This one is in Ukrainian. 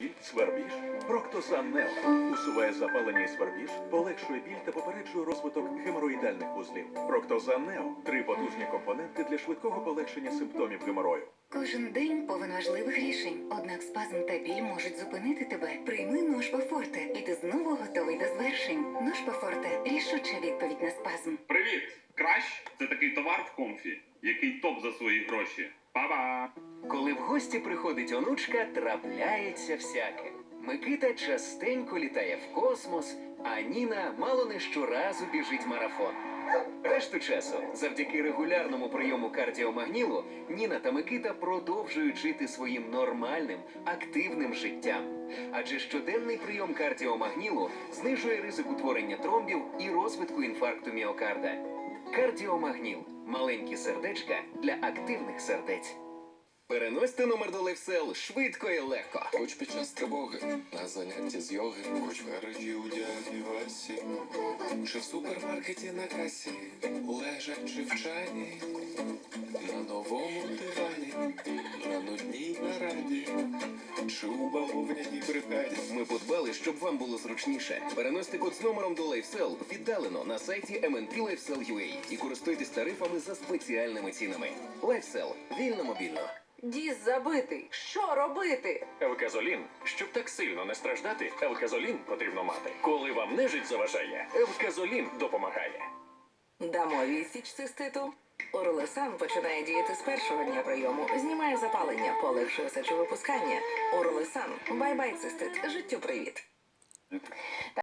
Біль, свербіж, Проктозан Нео усуває запалення і свербіж, полегшує біль та попереджує розвиток геморроїдальних вузлів. Проктозан Нео три потужні компоненти для швидкого полегшення симптомів геморою. Кожен день повен важливих рішень. Однак спазм та біль можуть зупинити тебе. Прийми Ношпа Форте, і ти знову готовий до звершень. Ношпа Форте рішуча відповідь на спазм. Привіт! Кращ це такий товар в комфі, який топ за свої гроші. Па-ба! Коли гості приходить онучка, трапляється всяке. Микита частенько літає в космос, а Ніна мало не щоразу біжить марафон. Решту часу, завдяки регулярному прийому кардіомагнілу, Ніна та Микита продовжують жити своїм нормальним, активним життям. Адже щоденний прийом кардіомагнілу знижує ризик утворення тромбів і розвитку інфаркту міокарда. Кардіомагніл маленькі сердечка для активних сердець. Переносьте номер до LifeSell швидко і легко. Хоч під час тривоги, на занятті з йоги, хоч в гаражі у дяді чи в супермаркеті на касі, лежачи в чані, на новому дивані, на нудній нараді, чи у бавовняній бригаді. Ми подбали, щоб вам було зручніше. Переносьте код з номером до LifeSell віддалено на сайті MNP LifeSell.ua і користуйтесь тарифами за спеціальними цінами. LifeSell. вільно мобільно. Діз забитий. Що робити? Евказолін. Щоб так сильно не страждати, евказолін потрібно мати. Коли вам нежить заважає, евказолін допомагає. Дамо відсіч циститу. Орлесан починає діяти з першого дня прийому, знімає запалення, полегшує сечовипускання. Орлесан. Бай-бай, цистит. Життю привіт.